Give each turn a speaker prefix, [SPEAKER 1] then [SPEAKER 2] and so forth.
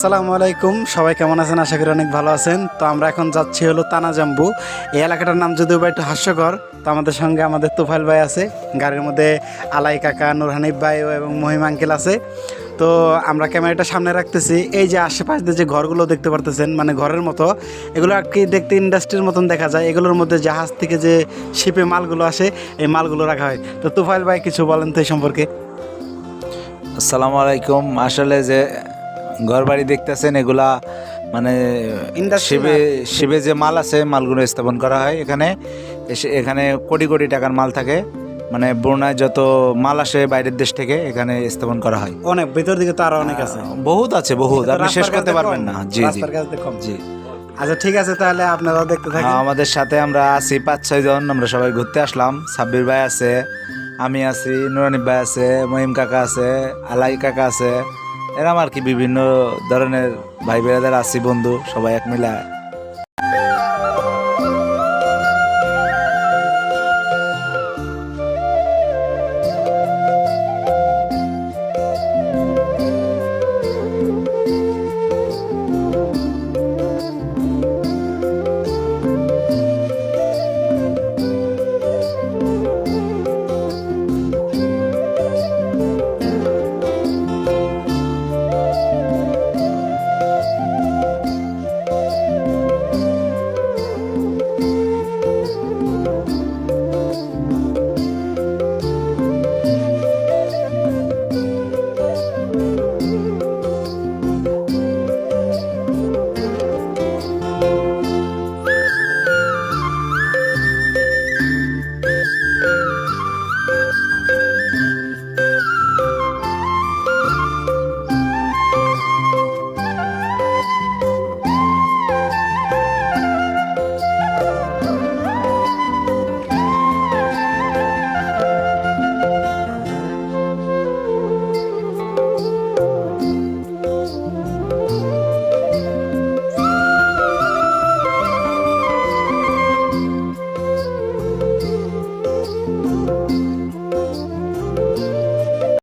[SPEAKER 1] আসসালামু আলাইকুম। সবাই কেমন আছেন? আশা করি অনেক ভালো আছেন। তো আমরা এখন যাচ্ছি হলো তানাজাম্বু। এই এলাকাটার নাম যদিও বা একটু হাস্যকর, তো আমাদের সঙ্গে আমাদের তুফাইল ভাই আছে। গাড়ির মধ্যে আলাই কাকা নুর হানিফ ভাই এবং মহিম আঙ্কেল আছে। তো আমরা ক্যামেরাটা সামনে রাখতেছি। এই যে আশেপাশ যে ঘরগুলো দেখতে পারতেছেন মানে ঘরের মতো, এগুলো আর কি দেখতে ইন্ডাস্ট্রির মতন দেখা যায়। এগুলোর মধ্যে জাহাজ থেকে যে শিপে মালগুলো আসে, এই মালগুলো রাখা হয়। তো তুফাইল ভাই, কিছু বলেন তো এই সম্পর্কে।
[SPEAKER 2] আসসালামু আলাইকুম। আসলে যে ঘর বাড়ি দেখতেছেন এগুলা মানে শিবে শিবে যে মাল আছে মালগুলো স্থাপন করা হয় এখানে। এসে- এখানে কোটি কোটি টাকার মাল থাকে। মানে বন্যায় যত মাল আসে বাইরের দেশ থেকে এখানে স্থাপন করা হয়।
[SPEAKER 1] অনেক ভিতর দিকে তো আরও অনেক আছে।
[SPEAKER 2] বহুত আছে বহুত। আপনি শেষ করতে পারবেন না। জি জি।
[SPEAKER 1] আচ্ছা ঠিক আছে তাহলে আপনারাও দেখতে থাকেন।
[SPEAKER 2] আমাদের সাথে আমরা আছি পাঁচ ছয় জন আমরা সবাই ঘুরতে আসলাম। সাব্বির ভাই আছে আমি আছি নুরানি ভাই আছে মহিম কাকা আছে আলাই কাকা আছে। এরম আর কি বিভিন্ন ধরনের ভাই বেড়াদের আছি বন্ধু সবাই এক মিলা Música